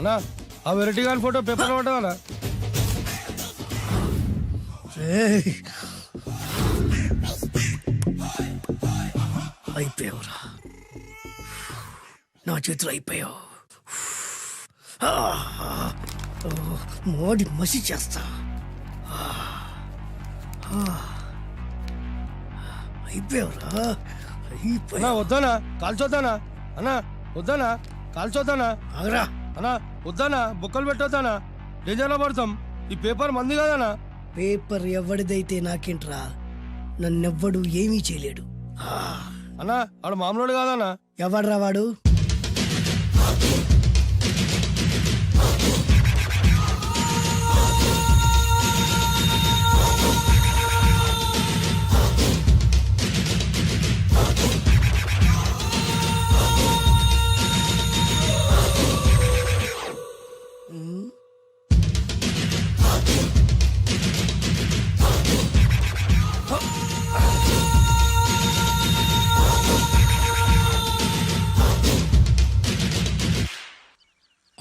అన్నా ఆ వెరైటీ గారి ఫోటో పేపర్ పట్టదా రేయ్. అయిపోయావురా. నా చేతులు అయిపోయావు. మోడి మసి చేస్తా. అయిపోయావురా. అన్నా అయిపోయావు. వద్దానా కాల్చొద్దానా అన్నా వద్దానా కాల్చొద్దానా ఆగరా. అన్నా వద్దానా బుక్కలు పెట్టొద్దానా డేంజర్లో పడతాం. ఈ పేపర్ మంది కదనా పేపర్ ఎవడిదైతే నాకేంట్రా నన్నెవ్వడు ఏమీ చేయలేడు. అన్నా ఆడు మామూలు కాదన్నా. ఎవడ్రా వాడు?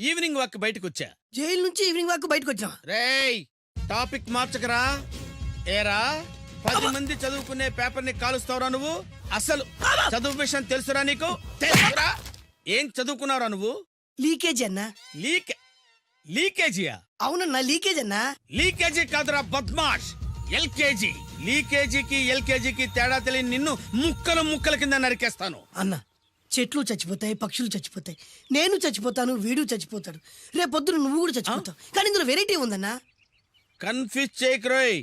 ఈవినింగ్ వాక్ బయటకు వచ్చా జైలు నుంచి ఈవినింగ్ వాక్ బయటకు వచ్చినా రేయ్ టాపిక్ మార్చకరా. ఏరా పది మంది చదువుకునే పేపర్ని కాలుస్తావురా నువ్వు? అసలు చదువు విషయం తెలుసురా నీకు? తెలుసురా. ఏం చదువుకున్నావురా నువ్వు? లీకేజ్ అన్నా. లీక్ లీకేజీయా? అవునన్నా లీకేజ్ అన్నా. లీకేజీ కాదురా బద్మాష్. ఎల్కేజీ. లీకేజీకి ఎల్కేజీకి తేడా తెలియని నిన్ను ముక్కలు ముక్కల కింద నరికేస్తాను. అన్న చెట్లు చచ్చిపోతాయి పక్షులు చచ్చిపోతాయి. నేను చచ్చిపోతాను వీడు చచ్చిపోతాడు. రేపొద్దున నువ్వు కూడా చచ్చిపోతావు. కానీ ఇందులో వెరైటీ ఉందన్నా కన్ఫ్యూజ్ చేయకురోయ్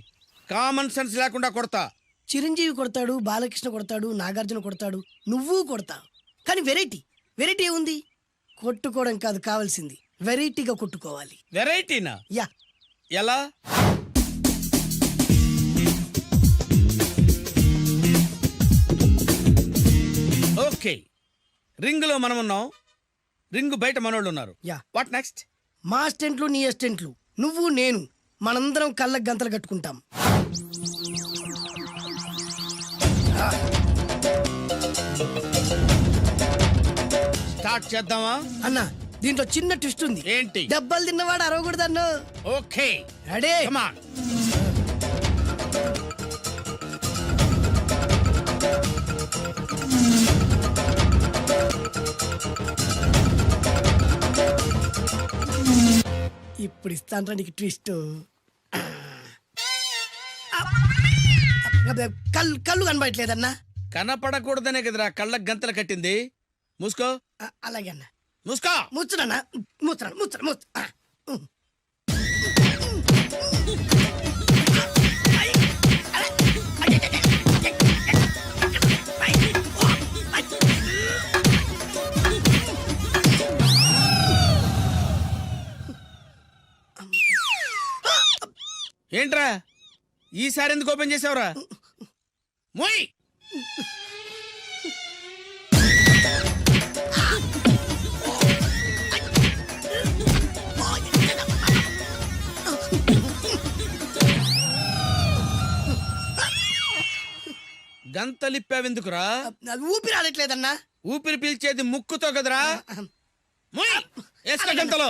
కామన్ సెన్స్ లేకుండా కొడతా. చిరంజీవి కొడతాడు బాలకృష్ణ కొడతాడు నాగార్జున కొడతాడు నువ్వు కొడతావు కానీ వెరైటీ వెరైటీ ఉంది కొట్టుకోవడం కాదు కావాల్సింది. వెరైటీగా కొట్టుకోవాలి. వెరైటీనా యా. ఎలా? ఓకే రింగ్లో మనం ఉన్నాం రింగ్ బయట మనోళ్ళు ఉన్నారు యా. వాట్ నెక్స్ట్ మా అస్టెంట్లు నీ అస్టెంట్లు నువ్వు నేను. మనందరం కళ్ళకు గంతలు కట్టుకుంటాం. స్టార్ట్ చేద్దామా? అన్న దీంట్లో చిన్న ట్విస్ట్ ఉంది. ఏంటి? దెబ్బలు తిన్నవాడు అరవకూడదన్ను. ఓకే రెడీ కమాన్ ఇప్పుడు ఇస్తాను నీకు ట్విస్ట్. కళ్ళు కళ్ళు కనబడట్లేదన్నా? కనపడకూడదనే కదరా కళ్ళకు గంతలు కట్టింది. మూసుకో. అలాగే అన్న. మూసుకో. ముచ్చునన్నా ముచ్చరా ముచ్చరా ముచ్చ ఏంట్రా? ఈసారి ఎందుకు ఓపెన్ చేసావురా? మోయ్! గంతలిప్పావెందుకురా? అది ఊపిరి ఆడట్లేదన్నా. ఊపిరి పీల్చేది ముక్కుతో కదరా? మోయ్! వేసుకో గంతలో.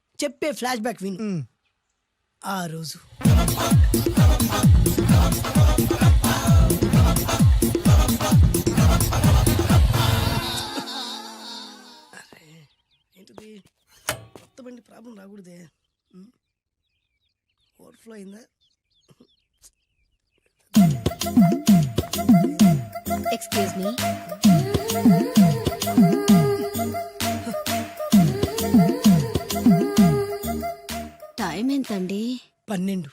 చెప్పే ఫ్లాష్ బ్యాక్ విను. ఆ రోజు. అరే, ఏంటిది? కొత్త బండి ప్రాబ్లం రాకూడదే. ఓవర్ఫ్లో అయిందా? ఎక్స్క్యూజ్ మీ ఎంతండి పన్నెండు.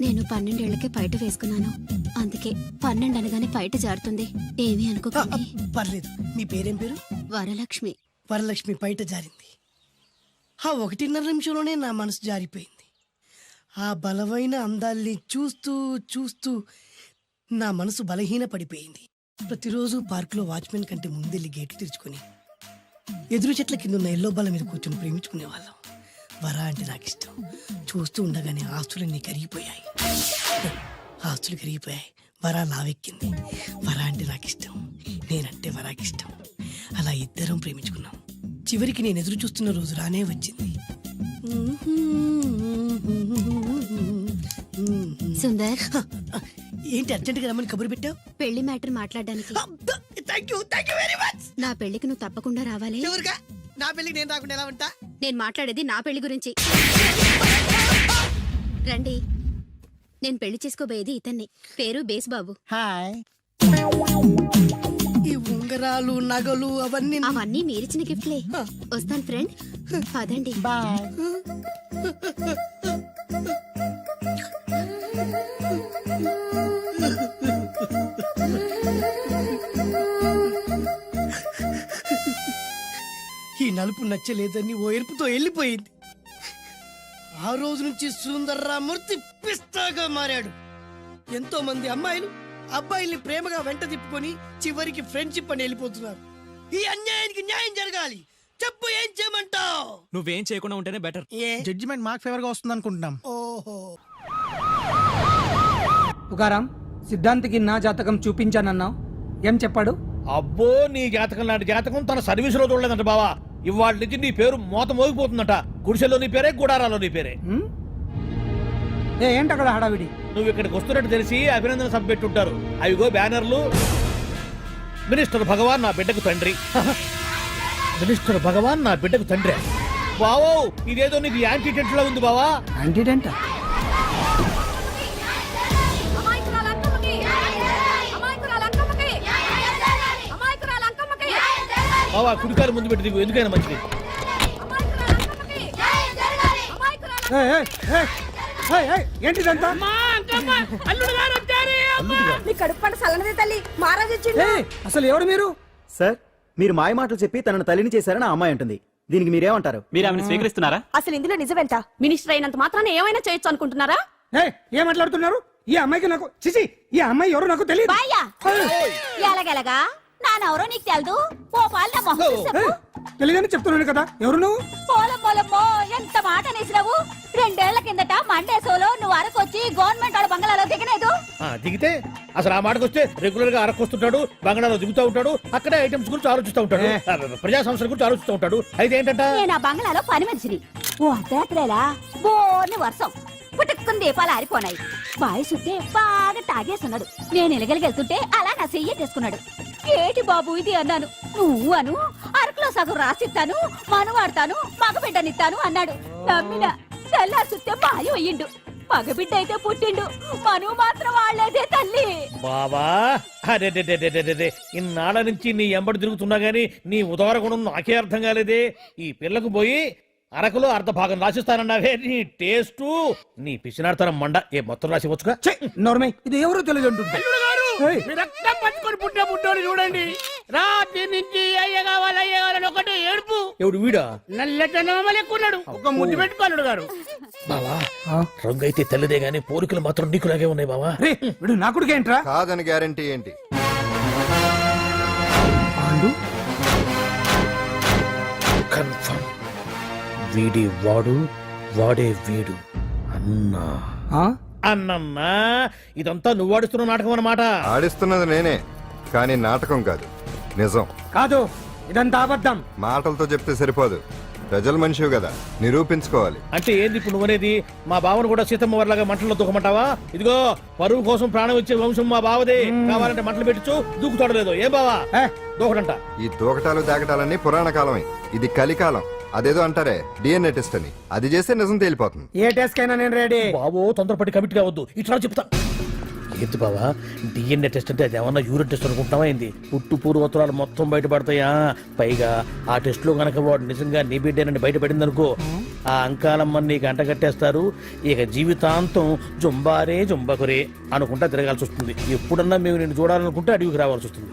నేను పన్నెండేళ్ళకే బయట వేసుకున్నాను. అందుకే పన్నెండు అనగానే బయట జారుతుంది. ఏమీ అనుకోకండి. పర్లేదు. మీ పేరేం పేరు? వరలక్ష్మి. వరలక్ష్మి బయట జారింది. ఆ ఒకటిన్నర నిమిషంలోనే నా మనసు జారిపోయింది. ఆ బలమైన అందాల్ని చూస్తూ చూస్తూ నా మనసు బలహీన పడిపోయింది ప్రతిరోజు పార్కులో వాచ్మెన్ కంటే ముందెళ్ళి గేట్లు తెరుచుకొని ఎదురు చెట్ల కింద ఉన్న ఎల్లో బాల మీద కూర్చొని ప్రేమించుకునే వాళ్ళం. వరా అంటే నాకు ఇష్టం. చూస్తూ ఉండగానే ఆస్తులన్నీ కరిగిపోయాయి. ఆస్తులు కరిగిపోయాయి. వరా లావెక్కింది. వరా అంటే నాకు ఇష్టం. నేనంటే వరాకి ఇష్టం. అలా ఇద్దరం ప్రేమించుకున్నాం. చివరికి నేను ఎదురు చూస్తున్న రోజు రానే వచ్చింది. సుందర్. ఏంటి అర్జెంటుగా రమ్మని కబురు పెట్టావు? పెళ్ళి మ్యాటర్ మాట్లాడడానికి. Thank you thank you very much నా పెళ్ళికి నువ్వు తప్పకుండా రావాలి. ఎవరుగా నా పెళ్ళికి నేను రాకుండా ఎలా ఉంటా? నేను మాట్లాడేది నా పెళ్ళి గురించి. రండి. నేను పెళ్ళి చేసుకోబోయేది ఇతన్ని. పేరు బేస్బాబు. హాయ్ ఈ ఉంగరాలు నగలు అవన్నీ అవన్నీ మీరిచ్చిన గిఫ్ట్లే. వస్తాను ఫ్రెండ్. పదండి. బాయ్ నలుపు నచ్చలేదని ఓ ఎరుపుతో వెళ్ళిపోయింది. ఆ రోజు నుంచి సుందర్రామూర్తి పిస్తాగా మారాడు. ఎంతో మంది అమ్మాయిలు అబ్బాయిల్ని ప్రేమగా వెంట తిప్పుకొని చివరికి ఫ్రెండ్షిప్ అని వెళ్ళిపోతున్నారు. ఈ అన్యాయానికి న్యాయం జరగాలి. చెప్పు ఏం చేయమంటావు? నువ్వేం చేయకుండా ఉంటేనే బెటర్. ఏ? జడ్జిమెంట్ మాకు ఫేవర్గా వస్తుంది అనుకుంటున్నాం. ఓహో. తుకారాం సిద్ధాంతికి నా జాతకం చూపించానన్నావు. ఏం చెప్పాడు? అబ్బో నీ జాతకం లాంటి జాతకం తన సర్వీస్లో చూడలేదంట బావా. ఇవాళ నుంచి నీ పేరు మోత మోగిపోతుందట. గుడిసెలో నీ పేరే గుడారాలో నీ పేరే? ఏ ఏంటి అక్కడ హడావిడి? నువ్వు ఇక్కడికి వస్తున్నట్టు తెలిసి అభినందన సభ పెట్టుంటారు. అవిగో బ్యానర్లు. మినిస్టర్ భగవాన్ నా బిడ్డకు తండ్రి. మినిస్టర్ భగవాన్ నా బిడ్డకు తండ్రి. బావో ఇదేదో నీకు యాంటీ టెంట్లో ఉంది బావా. యాంటీడెంట్ బావా కుడికారు ముందు పెట్టి దిగు. ఎందుకైనా మంచిది. ఏంటిదంతా? నీ కడుపు పంట సల్లనదే తల్లి. మహారాజు అసలు ఎవరు మీరు? సార్ మీరు మాయ మాటలు చెప్పి తనను తల్లిని చేశారని ఆ అమ్మాయి అంటుంది. దీనికి మీరేమంటారు? మీరు ఆమెను స్వీకరిస్తున్నారా? అసలు ఇందులో నిజమేంట మినిస్టర్ అయినంత మాత్రాన ఏమైనా చేయొచ్చు అనుకుంటున్నారా? ఏ మాట్లాడుతున్నారు? ఈ అమ్మాయికి నాకు చిచి ఈ అమ్మాయి ఎవరు నాకు తెలియదు ఎలాగెలగా? నానెవరో నీకు తెలదు? ఓ పాల మొహం చూసి చెప్పు తెలియదని చెప్తున్నాను కదా ఎవరు నువ్వు? పోలమ్మోలమ్మో ఎంత మాట అనేసినావు? రెండేళ్ళ కిందట మండే సోలో నువ్వు అరకొచ్చి గవర్నమెంట్ వాళ్ళ బంగ్లాలో దిగలేదు. ఆ, దిగితే అసలు ఆ మాటకు వస్తే రెగ్యులర్గా అరకొస్తుంటాడు బంగాళాలో దిగుతూ ఉంటాడు అక్కడే ఐటమ్స్ గురించి ఆలోచిస్తూ ఉంటాడు ఆ, ప్రజా సంస్థల గురించి ఆలోచిస్తూ ఉంటాడు. అయితే ఏంటంట నేను ఆ బంగ్లాలో పని మనిషిని. ఓ అర్ధరాత్రేలా బోర్ని వర్షం. పుట్టుకుని దీపాలు ఆరిపోనాయి. బాయ్ చుట్టే బాగా తాగేస్తున్నాడు నేను ఎలగలిగెళ్తుంటే అలా నా చెయ్యి తీసుకున్నాడు ఏటి బాబు ఇది అన్నాను? నువ్వు అను అరకులో సగం రాసిస్తాను మనువాడతాను మగబిడ్డనిస్తాను అన్నాడు. నమ్మిన తెల్లారి చుట్టే మాయం అయ్యిండు. మగబిడ్డ అయితే పుట్టిండు. మనువు మాత్రం వాళ్ళేదే తల్లి. బాబా అరే. ఇన్నాళ్ళ నుంచి నీ ఎంబడి తిరుగుతున్నా గానీ నీ ఉదార గుణం నాకే అర్థం కాలేదే. ఈ పిల్లకు పోయి అరకులో అర్ధ భాగం రాసిస్తానన్నావే. నీ టేస్టు నీ పిచ్చినాడతనం మండ ఏ మొత్తం రాసి వచ్చుగా నోర్మై ఇది ఎవరు తెలియదు అంటుంది రక్తం పంచుకొని పుట్టే పుట్టోడు చూడండి. రాత్రి నుంచి అయ్య కావాలి అయ్య కావాలని ఒకటి ఏడుపు. ఎవడు వీడా? నల్లటనమలు ఎక్కున్నాడు ఒక ముద్దు పెట్టుకోలేడు గారు. బావా రంగు అయితే తెల్లదే గానీ పోలికలు మాత్రం నీకులాగే ఉన్నాయి బావా. రే వీడు నా కొడుకు ఏంట్రా? కాదని గ్యారంటీ ఏంటి? కన్ఫర్మ్. వీడి వాడు వాడే వీడు అన్నా. ఆ? అన్నమ్మా ఇదంతా నువ్వు ఆడుతున్న నాటకం అన్నమాట. ఆడిస్తున్నది నేనే కానీ నాటకం కాదు. నిజం. కాదు ఇదంతా అబద్ధం. మాటలతో చెప్తే సరిపోదు. ప్రజల మనిషివి కదా నిరూపించుకోవాలి. అంటే ఏంది ఇప్పుడు నువ్వనేది మా బావను కూడా సీతమ్మ వారిలాగా మంటల్లో దూకమంటావా ఇదిగో పరువు కోసం ప్రాణం ఇచ్చే వంశం మా బావదే. కావాలంటే మంటలు పెట్టచ్చు దూకుతాడలేదు ఏ బావా? దూకడంట. ఈ దూకటాలు దాకటాలన్నీ పురాణ కాలమే. ఇది కలికాలం. అదేదో అంటారే డిఎన్ఏ టెస్ట్ అని. అది చేస్తే నిజం తేలిపోతుంది. ఏ టెస్ట్ కైనా నేను రెడీ బాబో తొందరపడి కమిట్ కావద్దు. ఇట్లా చెప్తా. ఏంటి బావా? డిఎన్ఏ టెస్ట్ అంటే అది ఏమన్నా యూరిన్ టెస్ట్ అనుకుంటున్నావా ఏంది? పుట్టు పూర్వోత్తరాలు మొత్తం బయటపడతాయా? పైగా ఆ టెస్ట్లో గనక వాడు నిజంగా నీ బిడ్డేనని బయటపడింది అనుకో ఆ అంకాలమ్మని నీకు అంట కట్టేస్తారు. ఇక జీవితాంతం జుంబారే జుంబకురే అనుకుంటా తిరగాల్సి వస్తుంది. ఎప్పుడన్నా మేము నిన్ను చూడాలనుకుంటే అడవికి రావాల్సి వస్తుంది.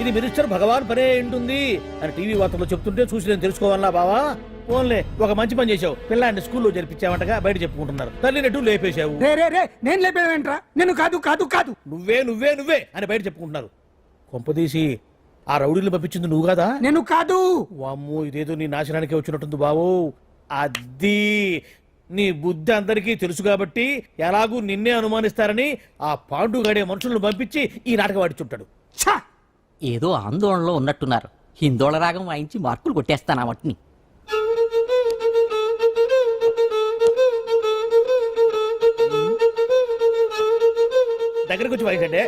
ఇది మినిస్టర్ భగవాన్ పనే ఉంటుంది అని టీవీ వార్తల్లో చెప్తుంటే చూసి నేను తెలుసుకోవాలా బావా? ఓన్లే ఒక మంచి పని చేశావు. పిల్లాన్ని స్కూల్లో జరిపించావంటగా బయట చెప్పుకుంటున్నారు. తల్లి నెట్టు లేపేశావు? రే రే రే నేను లేపేవేంట్రా నేను కాదు కాదు కాదు. నువ్వే నువ్వే నువ్వే అని బయట చెప్పుకుంటున్నారు. కొంపదీసి ఆ రౌడీలు పంపించింది నువ్వు కదా? నేను కాదు. వామ్మో ఇదేదో నీ నాశనానికి వచ్చినట్టుంది బావు. అది నీ బుద్ధి అందరికీ తెలుసు కాబట్టి ఎలాగూ నిన్నే అనుమానిస్తారని ఆ పాండుగాడే మనుషులను పంపించి ఈ నాటకం ఆడిచుంటాడు. ఛా! ఏదో ఆందోళనలో ఉన్నట్టున్నారు. హిందోళ రాగం వాయించి మార్కులు కొట్టేస్తాను ఆ మట్టిని. దగ్గరకు వచ్చి వాయించండి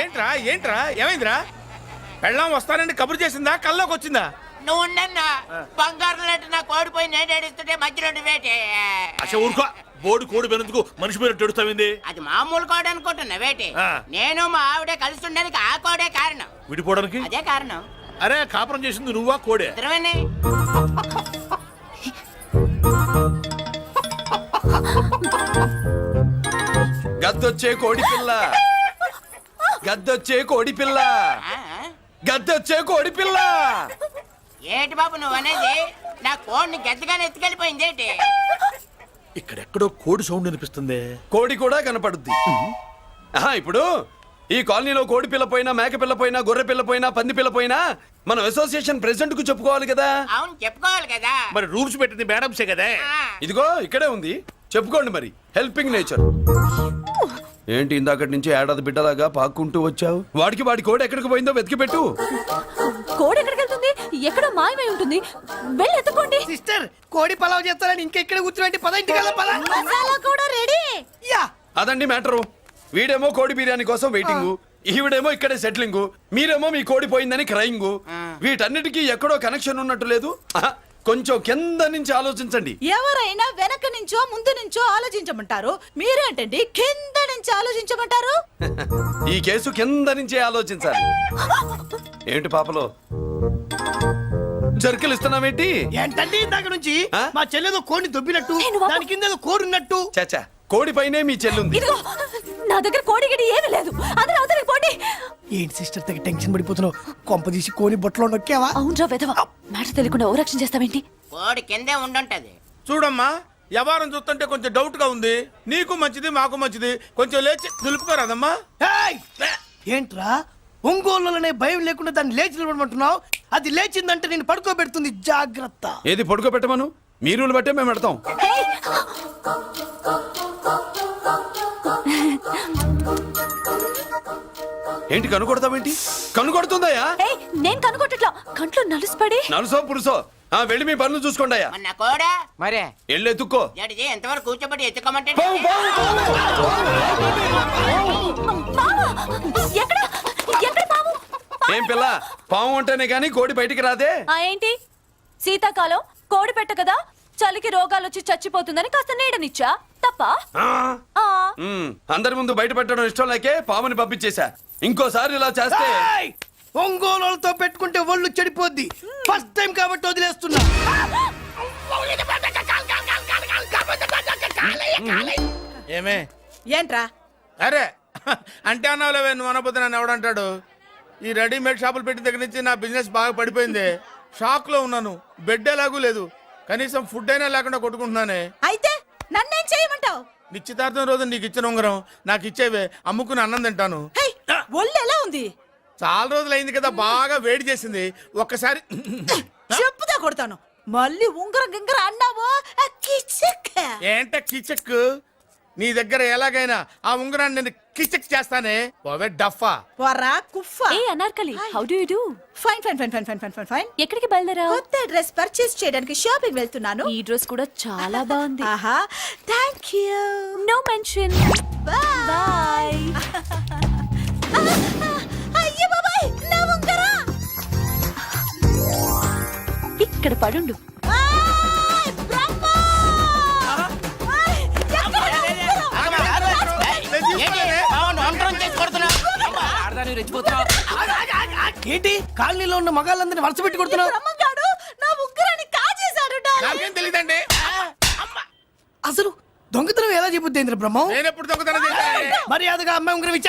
ఏంట్రా ఏంట్రా? ఏమైందిరా? పెళ్ళం వస్తానండి కబురు చేసిందా? కల్లోకి వచ్చిందా నువ్వు ఉండన్నా. బంగారం లాంటి నా కోడిపోయి నేను ఏడుస్తుంటే మధ్యలో వేటే అసలు ఊరుకో. బోడు కోడి పెనందుకు మనిషి మీద తెడుస్తావింది అది మామూలు కోడి అనుకుంటున్నా వేటే. నేను మా ఆవిడే కలిసి ఉండడానికి ఆ కోడే కారణం. విడిపోవడానికి? అదే కారణం. అరే కాపురం చేసింది నువ్వా కోడే? ఇద్దరమేనే. గద్దొచ్చే కోడి పిల్ల. గద్దొచ్చే కోడి పిల్ల? గద్దొచ్చే కోడి పిల్ల. ఏటి బాబు నువ్వు అనేది? నా కోడిని గద్దగానే ఎత్తుకెళ్ళిపోయింది ఏంటి? ఇక్కడెక్కడో కోడి సౌండ్ అనిపిస్తుంది కోడి కూడా కనపడుద్ది. ఆహా ఇప్పుడు ఈ కాలనీలో కోడి పిల్ల పోయినా మేక పిల్ల పోయినా గొర్రె పిల్ల పోయినా పంది పిల్ల పోయినా మనం అసోసియేషన్ ప్రెసిడెంట్కు చెప్పుకోవాలి కదా? అవును చెప్పుకోవాలి కదా. మరి రూల్స్ పెట్టింది మేడమ్సే కదా? ఇదిగో ఇక్కడే ఉంది. చెప్పుకోండి మరి. హెల్పింగ్ నేచర్ ఏంటి ఇందాకటి నుంచి ఏడాది బిడ్డలాగా పాక్కుంటూ వచ్చావు? వాడికి వాడి కోడి ఎక్కడికి పోయిందో వెతికి పెట్టు. కోడి ఎక్కడో మాయమై ఉంటుంది. వెళ్ళి ఎత్తుకోండి. సిస్టర్ కోడి పలావ్ చేస్తారని ఇంకా ఇక్కడ కూర్చోండి పద. మసాలా కూడా రెడీ. యా. అదండి మ్యాటరు. వీడేమో కోడి బిర్యానీ కోసం వెయిటింగ్. ఈవిడేమో ఇక్కడే సెటిలింగ్. మీరేమో మీ కోడి పోయిందని క్రయింగ్. వీటన్నిటికీ ఎక్కడో కనెక్షన్ ఉన్నట్టు లేదు. కొంచెం కింద నుంచి ఆలోచించండి. ఎవరైనా వెనక నుంచో ముందు నుంచో ఆలోచించమంటారు? మీరేంటండి కింద నుంచి ఆలోచించమంటారు? ఈ కేసు కింద నుంచే ఆలోచించాలి. ఏంటి పాపలో? జర్కలు ఇస్తున్నావేంటి? ఏంటండి ఇందాక నుంచి? ఆ? మా చెల్లెదో కోడిని దొబ్బినట్టు దాని కింద ఏదో కోడి ఉన్నట్టు చాచా కోడి పైనే మీ చెల్లుంది. ఇదిగో నా దగ్గర కోడి గిడి ఏమీ లేదు. అందరూ అవతలికి పోండి. ఏంటి సిస్టర్ తగ్గ టెన్షన్ పడిపోతున్నావు? కొంప తీసి కోని బొట్టలో నొక్కావా? అవునరా వెధవ. మాట తెలియకుండా ఓ రక్షణ చేస్తావేంటి? కోడి కిందే ఉండుంటది. చూడమ్మా వ్యవహారం చూస్తుంటే కొంచెం డౌట్గా ఉంది. నీకు మంచిది మాకు మంచిది. కొంచెం లేచి నిలుపుకోరాదమ్మా ఏయ్! ఏంట్రా? ఒంగోలులోనే భయం లేకుండా దాన్ని లేచి నిలబడమంటున్నావు? అది లేచిందంటే నేను పడుకోబెడుతుంది జాగ్రత్త. ఏది పడుకోబెట్టమను? మీరు బట్టే మేము పెడతాం. ఏంటి కనుకొడతావేంటి? కనుకొడుతుందయ్యా? ఏయ్ నేను కనుగొట్టట్లా కంట్లో నలుసుపడి నలుసో పురుసో ఆ వెళ్ళి మీ పనులు చూసుకోండి అయ్యా నా కోడా? మరే. వెళ్ళి ఎత్తుక్కో. ఎంతవరకు కూర్చోబెట్టి ఎత్తుకోమంటే పావు, పావు, మామ ఎక్కడ? ఎక్కడ పాము? ఏం పిల్ల పాము అంటేనే గాని కోడి బయటికి రాదే? ఆ ఏంటి? శీతాకాలం కోడి పెట్ట కదా చలికి రోగాలు వచ్చి చచ్చిపోతుందని కాస్త నీడనిచ్చా? తప్ప? అందరి ముందు బయట పెట్టడం ఇష్టం లేకే పాముని పంపించేశా. ఇంకోసారి ఇలా చేస్తే ఏయ్! ఒంగోలులతో పెట్టుకుంటే ఒళ్ళు చెడిపోద్ది. ఫస్ట్ టైం కాబట్టి వదిలేస్తున్నా. ఏమే? ఏంట్రా? అరే! అంటే అన్నావులేవే నువ్వు అనబోతే నన్ను ఎవడంటాడు ఈ రెడీమేడ్ షాపులు పెట్టిన దగ్గర నుంచి నా బిజినెస్ బాగా పడిపోయింది. షాక్లో ఉన్నాను. బెడ్ ఎలాగూ లేదు. కనీసం ఫుడ్ అయినా లేకుండా కొట్టుకుంటున్నానే. అయితే నన్నేం చేయమంటావు? నిశ్చితార్థం రోజు నీకు ఇచ్చిన ఉంగరం నాకు ఇచ్చేవే అమ్ముకుని అన్నం తింటాను. ఒళ్ళు ఎలా ఉంది? చాలా రోజులు అయింది కదా బాగా వేడి చేసింది. ఒక్కసారి చెప్పుదా కొడతాను. మళ్ళీ ఉంగరం గింగర అన్నావో? కిచక్. ఏంట కిచక్? నీ దగ్గర ఎలాగైనా ఆ ఉంగరాన్ని నేను కిచక్ చేస్తానే. పోవే డఫా. వరా కుఫా ఏ Anarkali how do you do fine fine fine fine fine fine fine fine ఎక్కడికి బయలుదేరావు? కొత్త డ్రెస్ పర్చేస్ చేయడానికి షాపింగ్ వెళ్తున్నాను. ఈ డ్రెస్ కూడా చాలా బాగుంది. ఆహా thank you no mention bye అయ్యో బాబాయ్ నా ఉంగరా. ఇక్కడ పడుండు. ఏంటి? కాలనీలో ఉన్న మగాళ్ళందరినీ వరుస పెట్టి కొడుతున్నావు? బ్రహ్మంగాడు నా ఉంగరాన్ని కాజేశాడు నాకేం తెలియదండి అసలు దొంగతనం ఎలా చెబుద్ది బ్రహ్మం నేను ఎప్పుడు దొంగతనం చేశాను? మర్యాదగా అమ్మాయి ఉంగరం ఇచ్చేయ్.